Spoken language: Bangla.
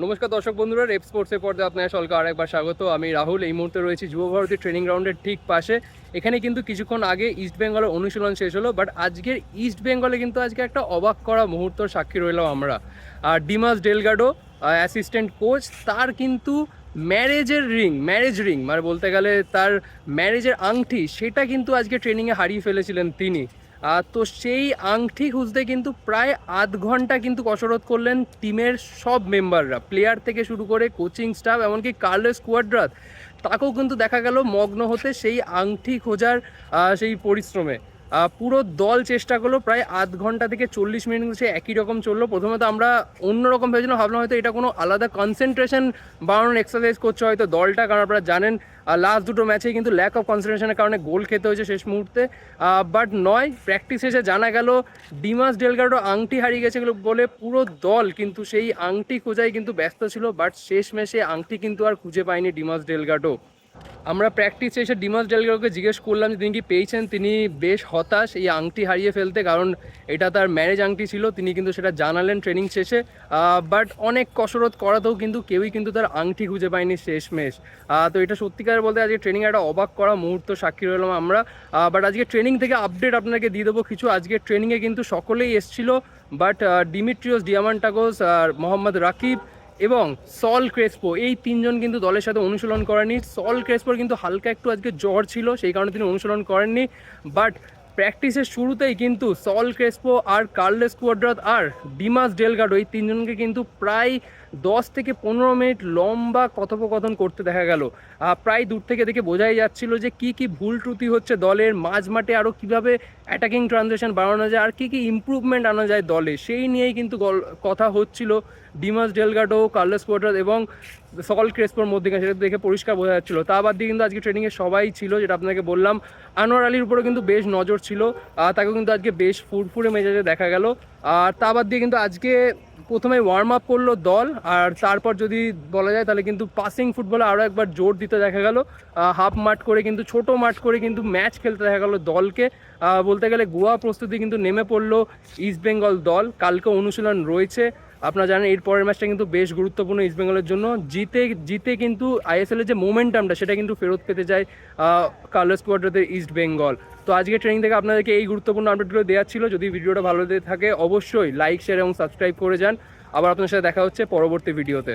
নমস্কার দর্শক বন্ধুরা, রেপ স্পোর্টসের পর্দায় আপনার সকলকে আরেকবার স্বাগত। আমি রাহুল, এই মুহূর্তে রয়েছি যুব ভারতী ট্রেনিং গ্রাউন্ডের ঠিক পাশে। এখানে কিন্তু কিছুক্ষণ আগে ইস্ট বেঙ্গলের অনুশীলন শেষ হলো, বাট আজকের ইস্ট বেঙ্গলে কিন্তু আজকে একটা অবাক করা মুহূর্তর সাক্ষী রইলাম আমরা। আর ডিমাস ডেলগাডো অ্যাসিস্ট্যান্ট কোচ তার কিন্তু ম্যারেজের রিং ম্যারেজ রিং মানে বলতে গেলে তার ম্যারেজের আংটি, সেটা কিন্তু আজকে ট্রেনিংয়ে হারিয়ে ফেলেছিলেন তিনি। তো সেই আংটি খুঁজতে কিন্তু প্রায় আধ ঘণ্টা কিন্তু কসরত করলেন টিমের সব মেম্বাররা। প্লেয়ার থেকে শুরু করে কোচিং স্টাফ, এমনকি কার্লেস স্কোয়াড্রাত তাকেও কিন্তু দেখা গেল মগ্ন হতে সেই আংটি খোঁজার সেই পরিশ্রমে। পুরো দল চেষ্টা করল প্রায় আধ ঘণ্টা থেকে চল্লিশ মিনিট সে একই রকম চলল। প্রথমে তো আমরা অন্যরকম ভেবেছিলাম, ভাবলাম হয়তো এটা কোনো আলাদা কনসেন্ট্রেশন বাড়ানোর এক্সারসাইজ করছে হয়তো দলটা, কারণ আপনারা জানেন লাস্ট দুটো ম্যাচে কিন্তু ল্যাক অফ কনসেন্ট্রেশনের কারণে গোল খেতে হয়েছে শেষ মুহূর্তে। বাট নয় প্র্যাকটিস শেষে জানা গেল, ডিমাস ডেলগার্ডো আংটি হারিয়ে গেছে বলে পুরো দল কিন্তু সেই আংটি খোঁজাই কিন্তু ব্যস্ত ছিল বাট শেষ ম্যাচে আংটি কিন্তু আর খুঁজে পায়নি ডিমাস ডেলগার্ডো আমরা প্র্যাকটিস এসে ডিমাস ডেলগারকে জিজ্ঞেস করলাম যে, তিনি কি পেয়েছেন? তিনি বেশ হতাশ, এই আংটি হারিয়ে ফেলতে, কারণ এটা তার ম্যারেজ আংটি ছিল, তিনি কিন্তু সেটা জানালেন ট্রেনিং শেষে। বাট অনেক কসরত করাতেও কিন্তু কেউই কিন্তু তার আংটি খুঁজে পায়নি শেষমেশ। তো এটা সত্যিকার বলতে আজকে ট্রেনিং একটা অবাক করা মুহূর্ত, সাক্ষী রইলাম আমরা। বাট আজকে ট্রেনিং থেকে আপডেট আপনাকে দিয়ে দেবো কিছু। আজকে ট্রেনিংয়ে কিন্তু সকলেই এসছিল বাট ডিমিট্রিওস ডিয়ামান্টাগোস আর মোহাম্মদ রাকিব এবং সল ক্রেসপো, এই তিনজন কিন্তু দলের সাথে অনুশীলন করেনি সল ক্রেসপোর কিন্তু হালকা একটু আজকে জ্বর ছিল, সেই কারণে তিনি অনুশীলন করেননি। বাট প্র্যাকটিসের শুরুতেই কিন্তু সল ক্রেসপো আর কার্লেস কুয়াড্রাত আর ডিমাস ডেলগাডো এই তিনজনকে কিন্তু প্রায় দশ থেকে পনেরো মিনিট লম্বা কথোপকথন করতে দেখা গেল। প্রায় দূর থেকে দেখে বোঝাই যাচ্ছিল যে কি কি ভুল ত্রুটি হচ্ছে দলের মাঝ মাঠে আরও কীভাবে অ্যাটাকিং ট্রানজেকশন বাড়ানো যায় আর কি কি ইমপ্রুভমেন্ট আনা যায় দলে। সেই নিয়েই কিন্তু কথা হচ্ছিল ডিমাস ডেলগাডো কার্লেস কোয়ার্টার এবং সকল ক্রেসপোর মধ্যে সেটা দেখে পরিষ্কার বোঝা যাচ্ছিল। তা বাদ দিয়ে কিন্তু আজকে ট্রেনিংয়ে সবাই ছিল, যেটা আপনাকে বললাম। আনোয়ার আলীর উপরে কিন্তু বেশ নজর ছিল তাকেও কিন্তু আজকে বেশ ফুরফুরে মেজাজে দেখা গেল। আর তা বাদ দিয়ে কিন্তু আজকে প্রথমে ওয়ার্ম আপ করল দল, আর তারপর যদি বলা যায় তাহলে কিন্তু পাসিং ফুটবলে আরও একবার জোর দিতে দেখা গেল। হাফ মাঠ করে কিন্তু, ছোট মাঠ করে কিন্তু ম্যাচ খেলতে দেখা গেল দলকে। বলতে গেলে গোয়া প্রস্তুতি কিন্তু নেমে পড়ল ইস্ট বেঙ্গল দল, কালকে অনুশীলন রয়েছে। আপনারা জানেন, এর পরের ম্যাচটা কিন্তু বেশ গুরুত্বপূর্ণ ইস্ট বেঙ্গলের জন্য। জিতে জিতে কিন্তু আইএসএলের যে মোমেন্টামটা সেটা কিন্তু ফেরত পেতে যায় কালার কোয়ার্টারদের ইস্ট বেঙ্গল তো আজকে ট্রেনিং থেকে আপনাদেরকে এই গুরুত্বপূর্ণ আপডেটগুলো দেওয়া ছিল। যদি ভিডিওটা ভালো লেগে থাকে, অবশ্যই লাইক শেয়ার এবং সাবস্ক্রাইব করে যান। আবার আপনার সাথে দেখা হচ্ছে পরবর্তী ভিডিওতে